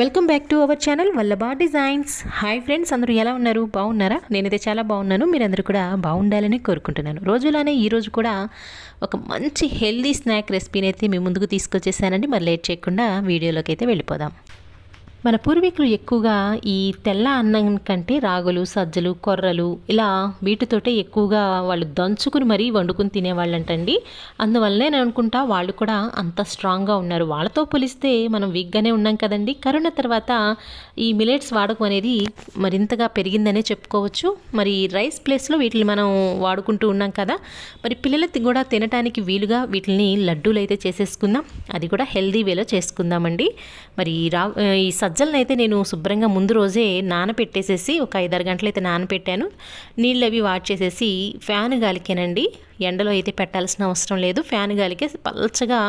Welcome back to our channel Vallabha designs. Hi friends అందరూ ఎలా ఉన్నారు? బాగున్నారా? నేనైతే చాలా బాగున్నాను. మీరందరూ కూడా బాగుండాలని కోరుకుంటున్నాను. రోజులానే ఈరోజు కూడా ఒక మంచి హెల్దీ స్నాక్ రెసిపీని అయితే మీ ముందుకు తీసుకొచ్చేసానండి. మరి లేట్ చేయకుండా వీడియోలోకి అయితే వెళ్ళిపోదాం. మన పూర్వీకులు ఎక్కువగా ఈ తెల్ల అన్నం కంటే రాగులు సజ్జలు కొర్రలు ఇలా వీటితోటే ఎక్కువగా వాళ్ళు దంచుకుని మరీ వండుకుని తినేవాళ్ళంటండి. అందువల్లనే నేను అనుకుంటా వాళ్ళు కూడా అంత స్ట్రాంగ్గా ఉన్నారు. వాళ్ళతో పోలిస్తే మనం వీక్గానే ఉన్నాం కదండి. కరోనా తర్వాత ఈ మిలెట్స్ వాడకం అనేది మరింతగా పెరిగిందనే చెప్పుకోవచ్చు. మరి రైస్ ప్లేస్లో వీటిని మనం వాడుకుంటూ ఉన్నాం కదా. మరి పిల్లలకి కూడా తినడానికి వీలుగా వీటిని లడ్డూలు అయితే చేసేసుకుందాం. అది కూడా హెల్దీ వేలో చేసుకుందామండి. మరి రా ఈ సజ్జ సజ్జలను అయితే నేను శుభ్రంగా ముందు రోజే నానపెట్టేసేసి ఒక ఐదారు గంటలు అయితే నానపెట్టాను. నీళ్ళు అవి వాడ్చేసేసి ఫ్యాన్ గాలికేనండి. ఎండలో అయితే పెట్టాల్సిన అవసరం లేదు. ఫ్యాన్ గాలికే పల్చగా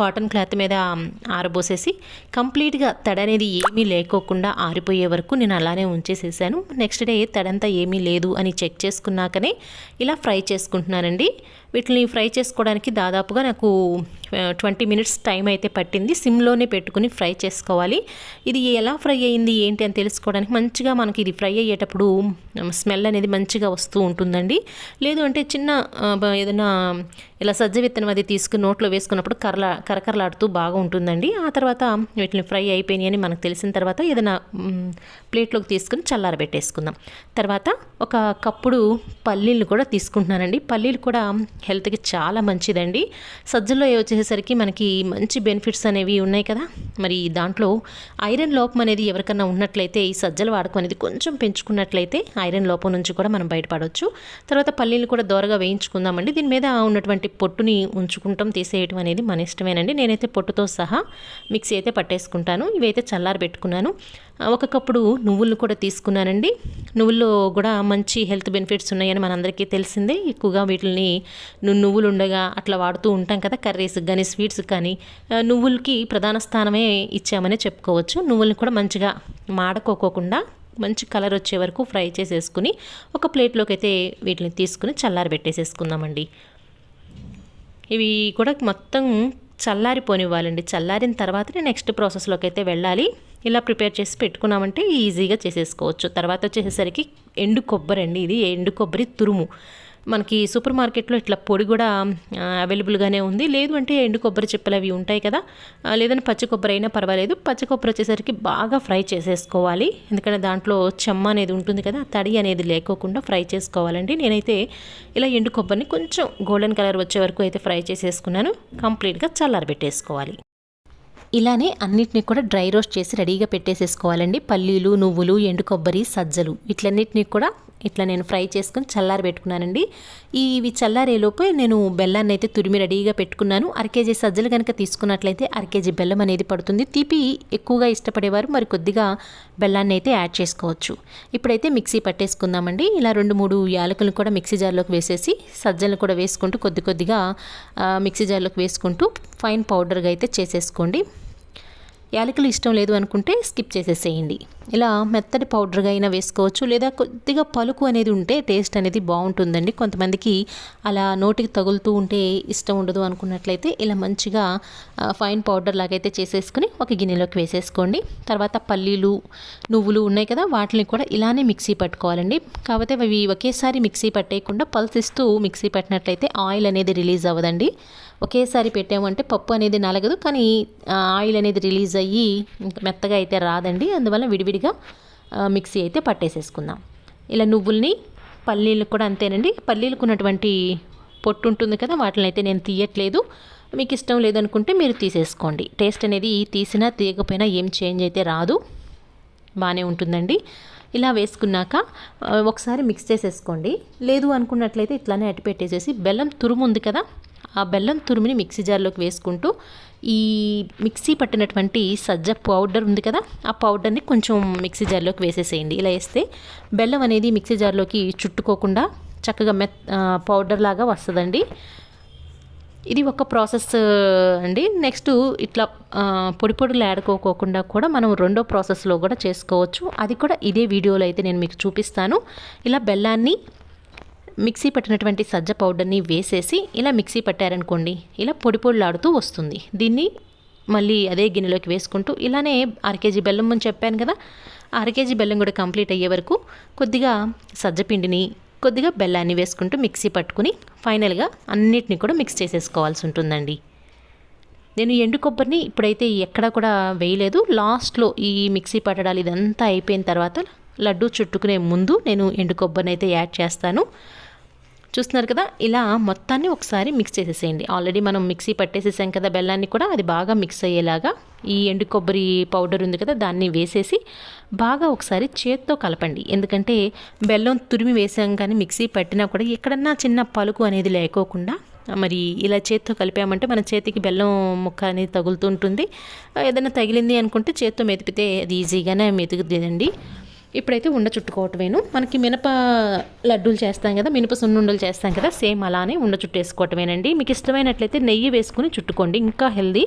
కాటన్ క్లాత్ మీద ఆరబోసేసి కంప్లీట్గా తడ అనేది ఏమీ లేకోకుండా ఆరిపోయే వరకు నేను అలానే ఉంచేసేసాను. నెక్స్ట్ డే తడంతా ఏమీ లేదు అని చెక్ చేసుకున్నాకనే ఇలా ఫ్రై చేసుకుంటున్నానండి. వీటిని ఫ్రై చేసుకోవడానికి దాదాపుగా నాకు ట్వంటీ మినిట్స్ టైం అయితే పట్టింది. సిమ్లోనే పెట్టుకుని ఫ్రై చేసుకోవాలి. ఇది ఎలా ఫ్రై అయ్యింది ఏంటి అని తెలుసుకోవడానికి మంచిగా మనకి ఇది ఫ్రై అయ్యేటప్పుడు స్మెల్ అనేది మంచిగా వస్తూ ఉంటుందండి. లేదు అంటే చిన్న ఏదైనా ఇలా సజ్జ విత్తనం అది తీసుకుని నోట్లో వేసుకున్నప్పుడు కరల కరకరలాడుతూ బాగా ఉంటుందండి ఆ తర్వాత వీటిని ఫ్రై అయిపోయినాయి అని మనకు తెలిసిన తర్వాత ఏదైనా ప్లేట్లోకి తీసుకుని చల్లారబెట్టేసుకుందాం. తర్వాత ఒక కప్పుడు పల్లీలు కూడా తీసుకుంటున్నానండి. పల్లీలు కూడా హెల్త్కి చాలా మంచిదండి. సజ్జల్లో వచ్చేసరికి మనకి మంచి బెనిఫిట్స్ అనేవి ఉన్నాయి కదా. మరి దాంట్లో ఐరన్ లోపం అనేది ఎవరికన్నా ఉన్నట్లయితే ఈ సజ్జల వాడకం అనేది కొంచెం పెంచుకున్నట్లయితే ఐరన్ లోపం నుంచి కూడా మనం బయటపడవచ్చు తర్వాత పల్లీలు కూడా దోరగా వేయించుకుందామండి. దీని మీద ఉన్నటువంటి పొట్టుని ఉంచుకుంటాం తీసేయటం అనేది మన ఇష్టమేనండి. నేనైతే పొట్టుతో సహా మిక్సీ అయితే పట్టేసుకుంటాను. ఇవైతే చల్లారి పెట్టుకున్నాను. ఒక కప్పుడు నువ్వులను కూడా తీసుకున్నానండి. నువ్వుల్లో కూడా మంచి హెల్త్ బెనిఫిట్స్ ఉన్నాయని మనందరికీ తెలిసిందే. ఎక్కువగా వీటిని నువ్వులు ఉండగా అట్లా వాడుతూ ఉంటాం కదా కర్రీస్కి కానీ స్వీట్స్కి కానీ. నువ్వులకి ప్రధాన స్థానమే ఇచ్చామనే చెప్పుకోవచ్చు. నువ్వుల్ని కూడా మంచిగా మాడకోకోకుండా మంచి కలర్ వచ్చే వరకు ఫ్రై చేసేసుకుని ఒక ప్లేట్లోకి అయితే వీటిని తీసుకుని చల్లారి పెట్టేసేసుకుందామండి. ఇవి కూడా మొత్తం చల్లారిపోనివ్వాలండి. చల్లారిన తర్వాతనే నెక్స్ట్ ప్రాసెస్లోకి అయితే వెళ్ళాలి. ఇలా ప్రిపేర్ చేసి పెట్టుకున్నామంటే ఈజీగా చేసేసుకోవచ్చు. తర్వాత వచ్చేసరికి ఎండు కొబ్బరి అండి ఇది. ఎండు కొబ్బరి తురుము. మనకి సూపర్ మార్కెట్లో ఇట్లా పొడి కూడా అవైలబుల్గానే ఉంది. లేదు అంటే ఎండు కొబ్బరి చిప్పలు అవి ఉంటాయి కదా. లేదంటే పచ్చి కొబ్బరి అయినా పర్వాలేదు. పచ్చి కొబ్బరి వచ్చేసరికి బాగా ఫ్రై చేసేసుకోవాలి. ఎందుకంటే దాంట్లో చెమ్మ అనేది ఉంటుంది కదా తడి అనేది లేకోకుండా ఫ్రై చేసుకోవాలండి. నేనైతే ఇలా ఎండు కొబ్బరిని కొంచెం గోల్డెన్ కలర్ వచ్చే వరకు అయితే ఫ్రై చేసేసుకున్నాను. కంప్లీట్గా చల్లారబెట్టేసుకోవాలి ఇలానే అన్నిటిని కూడా డ్రై రోస్ట్ చేసి రెడీగా పెట్టేసేసుకోవాలండి. పల్లీలు నువ్వులు ఎండు కొబ్బరి సజ్జలు వీటిలన్నిటిని కూడా ఇట్లా నేను ఫ్రై చేసుకుని చల్లారి పెట్టుకున్నానండి. ఈ ఇవి చల్లారేలోపు నేను బెల్లాన్ని అయితే తురిమి రెడీగా పెట్టుకున్నాను. అరకేజీ సజ్జలు కనుక తీసుకున్నట్లయితే అరకేజీ బెల్లం అనేది పడుతుంది. తీపి ఎక్కువగా ఇష్టపడేవారు మరి కొద్దిగా బెల్లాన్ని అయితే యాడ్ చేసుకోవచ్చు. ఇప్పుడైతే మిక్సీ పట్టేసుకుందామండి. ఇలా రెండు మూడు యాలకులను కూడా మిక్సీ జార్లోకి వేసేసి సజ్జలను కూడా వేసుకుంటూ కొద్ది కొద్దిగా మిక్సీ జార్లోకి వేసుకుంటూ ఫైన్ పౌడర్గా అయితే చేసేసుకోండి. యాలకులు ఇష్టం లేదు అనుకుంటే స్కిప్ చేసేసేయండి. ఇలా మెత్తటి పౌడర్గా అయినా వేసుకోవచ్చు. లేదా కొద్దిగా పలుకు అనేది ఉంటే టేస్ట్ అనేది బాగుంటుందండి. కొంతమందికి అలా నోటికి తగులుతూ ఉంటే ఇష్టం ఉండదు అనుకున్నట్లయితే ఇలా మంచిగా ఫైన్ పౌడర్ లాగైతే చేసేసుకుని ఒక గిన్నెలోకి వేసేసుకోండి. తర్వాత పల్లీలు నువ్వులు ఉన్నాయి కదా వాటిని కూడా ఇలానే మిక్సీ పట్టుకోవాలండి. కాకపోతే అవి ఒకేసారి మిక్సీ పట్టేయకుండా పల్సిస్తూ మిక్సీ పట్టినట్లయితే ఆయిల్ అనేది రిలీజ్ అవ్వదండి. ఒకేసారి పెట్టామంటే పప్పు అనేది నలగదు కానీ ఆయిల్ అనేది రిలీజ్ అయ్యి ఇంకా మెత్తగా అయితే రాదండి. అందువల్ల విడివిడి విడివిడిగా మిక్సీ అయితే పట్టేసేసుకుందాం. ఇలా నువ్వుల్ని పల్లీలు కూడా అంతేనండి. పల్లీలకు ఉన్నటువంటి పొట్టు ఉంటుంది కదా వాటిని అయితే నేను తీయట్లేదు. మీకు ఇష్టం లేదనుకుంటే మీరు తీసేసుకోండి. టేస్ట్ అనేది తీసినా తీయకపోయినా ఏం చేంజ్ అయితే రాదు. బాగానే ఉంటుందండి. ఇలా వేసుకున్నాక ఒకసారి మిక్స్ చేసేసుకోండి. లేదు అనుకున్నట్లయితే ఇట్లానే అట్టి పెట్టేసేసి బెల్లం తురుము ఉంది కదా ఆ బెల్లం తురుముని మిక్సీ జార్లోకి వేసుకుంటూ ఈ మిక్సీ పట్టినటువంటి సజ్జ పౌడర్ ఉంది కదా ఆ పౌడర్ని కొంచెం మిక్సీ జార్లోకి వేసేసేయండి. ఇలా వేస్తే బెల్లం అనేది మిక్సీ జార్లోకి చుట్టుకోకుండా చక్కగా మెత్ పౌడర్ లాగా వస్తుందండి. ఇది ఒక ప్రాసెస్ అండి. నెక్స్ట్ ఇట్లా పొడి పొడులు ఆడుకోకోకుండా కూడా మనం రెండో ప్రాసెస్లో కూడా చేసుకోవచ్చు. అది కూడా ఇదే వీడియోలో అయితే నేను మీకు చూపిస్తాను. ఇలా బెల్లాన్ని మిక్సీ పట్టినటువంటి సజ్జ పౌడర్ని వేసేసి ఇలా మిక్సీ పట్టారనుకోండి ఇలా పొడి పొడిలాడుతూ వస్తుంది. దీన్ని మళ్ళీ అదే గిన్నెలోకి వేసుకుంటూ ఇలానే అరకేజీ బెల్లం అని చెప్పాను కదా అరకేజీ బెల్లం కూడా కంప్లీట్ అయ్యే వరకు కొద్దిగా సజ్జపిండిని కొద్దిగా బెల్లాన్ని వేసుకుంటూ మిక్సీ పట్టుకుని ఫైనల్గా అన్నిటిని కూడా మిక్స్ చేసేసుకోవాల్సి ఉంటుందండి. నేను ఎండు కొబ్బరిని ఇప్పుడైతే ఎక్కడా కూడా వేయలేదు. లాస్ట్లో ఈ మిక్సీ పట్టడాలు ఇదంతా అయిపోయిన తర్వాత లడ్డు చుట్టుకునే ముందు నేను ఎండు కొబ్బరిని అయితే యాడ్ చేస్తాను. చూస్తున్నారు కదా ఇలా మొత్తాన్ని ఒకసారి మిక్స్ చేసేసేయండి. ఆల్రెడీ మనం మిక్సీ పట్టేసేసాం కదా బెల్లాన్ని కూడా అది బాగా మిక్స్ అయ్యేలాగా ఈ ఎండు కొబ్బరి పౌడర్ ఉంది కదా దాన్ని వేసేసి బాగా ఒకసారి చేత్తో కలపండి. ఎందుకంటే బెల్లం తురిమి వేసాం కానీ మిక్సీ పట్టినా కూడా ఎక్కడన్నా చిన్న పలుకు అనేది లేకోకుండా మరి ఇలా చేత్తో కలిపామంటే మన చేతికి బెల్లం ముక్క అనేది తగులుతుంటుంది ఏదైనా తగిలింది అనుకుంటే చేత్తో మెతిపితే అది ఈజీగానే మెతుకుతుందండి ఇప్పుడైతే ఉండ చుట్టుకోవటమేను. మనకి మినప లడ్డూలు చేస్తాం కదా మినప సున్నుండలు చేస్తాం కదా సేమ్ అలానే ఉండ చుట్టేసుకోవటమేనండి. మీకు ఇష్టమైనట్లయితే నెయ్యి వేసుకుని చుట్టుకోండి ఇంకా హెల్దీ.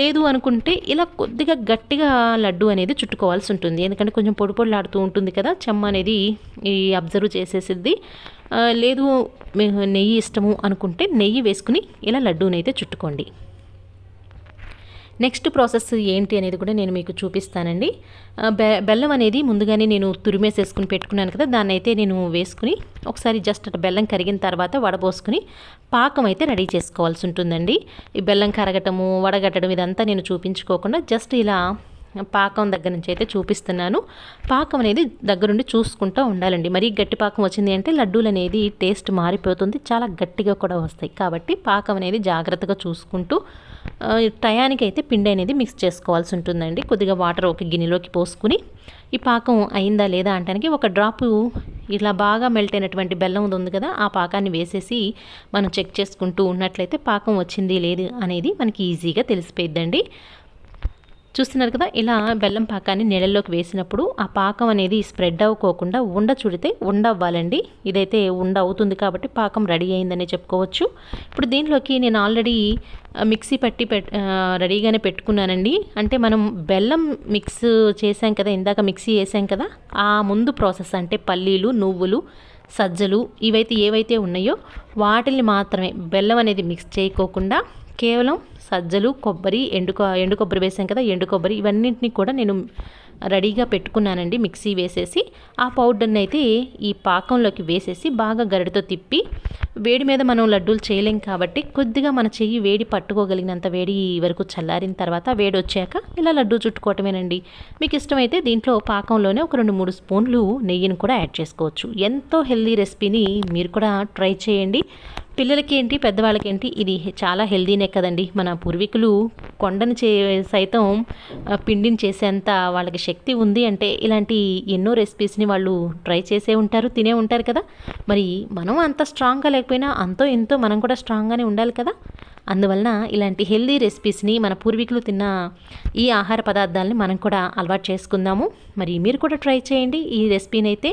లేదు అనుకుంటే ఇలా కొద్దిగా గట్టిగా లడ్డు అనేది చుట్టుకోవాల్సి ఉంటుంది. ఎందుకంటే కొంచెం పొడి పొడిలాడుతూ ఉంటుంది కదా చెమ్మ అనేది ఈ అబ్జర్వ్ చేసేసిద్ది. లేదు నెయ్యి ఇష్టము అనుకుంటే నెయ్యి వేసుకుని ఇలా లడ్డూనైతే చుట్టుకోండి. నెక్స్ట్ ప్రాసెస్ ఏంటి అనేది కూడా నేను మీకు చూపిస్తానండి. బె బెల్లం అనేది ముందుగానే నేను తురిమేసేసుకుని పెట్టుకున్నాను కదా దాన్ని అయితే నేను వేసుకుని ఒకసారి జస్ట్ బెల్లం కరిగిన తర్వాత వడబోసుకుని పాకం అయితే రెడీ చేసుకోవాల్సి ఉంటుందండి. ఈ బెల్లం కరగటము వడగట్టడం ఇదంతా నేను చూపించుకోకుండా జస్ట్ ఇలా పాకం దగ్గర నుంచి అయితే చూపిస్తున్నాను. పాకం అనేది దగ్గరుండి చూసుకుంటూ ఉండాలండి. మరీ గట్టి పాకం వచ్చింది అంటే లడ్డూలు అనేది టేస్ట్ మారిపోతుంది చాలా గట్టిగా కూడా వస్తాయి. కాబట్టి పాకం అనేది జాగ్రత్తగా చూసుకుంటూ టయానికి అయితే పిండి అనేది మిక్స్ చేసుకోవాల్సి ఉంటుందండి. కొద్దిగా వాటర్ ఒక గిన్నెలోకి పోసుకుని ఈ పాకం అయిందా లేదా అంటానికి ఒక డ్రాపు ఇలా బాగా మెల్ట్ అయినటువంటి బెల్లం ఉంది కదా ఆ పాకాన్ని వేసేసి మనం చెక్ చేసుకుంటూ ఉన్నట్లయితే పాకం వచ్చింది లేదు అనేది మనకి ఈజీగా తెలిసిపోయిద్దండి. చూస్తున్నారు కదా ఇలా బెల్లం పాకాన్ని నీళ్ళల్లోకి వేసినప్పుడు ఆ పాకం అనేది స్ప్రెడ్ అవ్వకోకుండా ఉండ చుడితే ఉండ అవ్వాలండి ఇదైతే ఉండ అవుతుంది కాబట్టి పాకం రెడీ అయిందని చెప్పుకోవచ్చు. ఇప్పుడు దీనిలోకి నేను ఆల్రెడీ మిక్సీ పట్టి పెట్ రెడీగానే పెట్టుకున్నానండి. అంటే మనం బెల్లం మిక్స్ చేసాం కదా ఇందాక మిక్సీ వేసాం కదా ఆ ముందు ప్రాసెస్ అంటే పల్లీలు నువ్వులు సజ్జలు ఇవైతే ఏవైతే ఉన్నాయో వాటిని మాత్రమే బెల్లం అనేది మిక్స్ చేయకోకుండా కేవలం సజ్జలు కొబ్బరి ఎండు ఎండు కొబ్బరి వేసాం కదా ఎండు కొబ్బరి ఇవన్నింటినీ కూడా నేను రెడీగా పెట్టుకున్నానండి మిక్సీ వేసేసి. ఆ పౌడర్ని అయితే ఈ పాకంలోకి వేసేసి బాగా గరిటతో తిప్పి వేడి మీద మనం లడ్డూలు చేయలేం కాబట్టి కొద్దిగా మన చెయ్యి వేడి పట్టుకోగలిగినంత వేడి వరకు చల్లారిన తర్వాత వేడి వచ్చాక ఇలా లడ్డూ చుట్టుకోవటమేనండి. మీకు ఇష్టమైతే దీంట్లో పాకంలోనే ఒక రెండు మూడు స్పూన్లు నెయ్యిని కూడా యాడ్ చేసుకోవచ్చు. ఎంతో హెల్దీ రెసిపీని మీరు కూడా ట్రై చేయండి. పిల్లలకి ఏంటి పెద్దవాళ్ళకి ఏంటి ఇది చాలా హెల్దీనే కదండి. మన పూర్వీకులు కొండను చే సైతం పిండిని చేసేంత వాళ్ళకి శక్తి ఉంది అంటే ఇలాంటి ఎన్నో రెసిపీస్ని వాళ్ళు ట్రై చేసే ఉంటారు తినే ఉంటారు కదా. మరి మనం అంత స్ట్రాంగ్గా లేకపోయినా అంతో ఎంతో మనం కూడా స్ట్రాంగ్గానే ఉండాలి కదా. అందువలన ఇలాంటి హెల్దీ రెసిపీస్ని మన పూర్వీకులు తిన్న ఈ ఆహార పదార్థాలని మనం కూడా అలవాటు చేసుకుందాము. మరి మీరు కూడా ట్రై చేయండి. ఈ రెసిపీని అయితే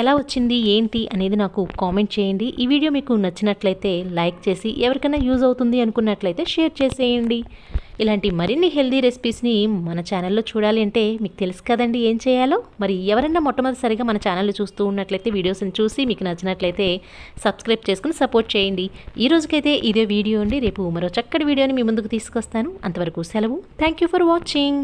ఎలా వచ్చింది ఏంటి అనేది నాకు కామెంట్ చేయండి. ఈ వీడియో మీకు నచ్చినట్లయితే లైక్ చేసి ఎవరికైనా యూజ్ అవుతుంది అనుకున్నట్లయితే షేర్ చేసేయండి. ఇలాంటి మరిన్ని హెల్దీ రెసిపీస్ని మన ఛానల్లో చూడాలి అంటే మీకు తెలుసు కదండి ఏం చేయాలో. మరి ఎవరైనా మొట్టమొదటిసారిగా మన ఛానల్ చూస్తూ ఉన్నట్లయితే వీడియోస్ని చూసి మీకు నచ్చినట్లయితే సబ్స్క్రైబ్ చేసుకుని సపోర్ట్ చేయండి. ఈ రోజుకైతే ఇదే వీడియో అండి. రేపు మరో చక్కటి వీడియోని మీ ముందుకు తీసుకొస్తాను. అంతవరకు సెలవు. Thank you for watching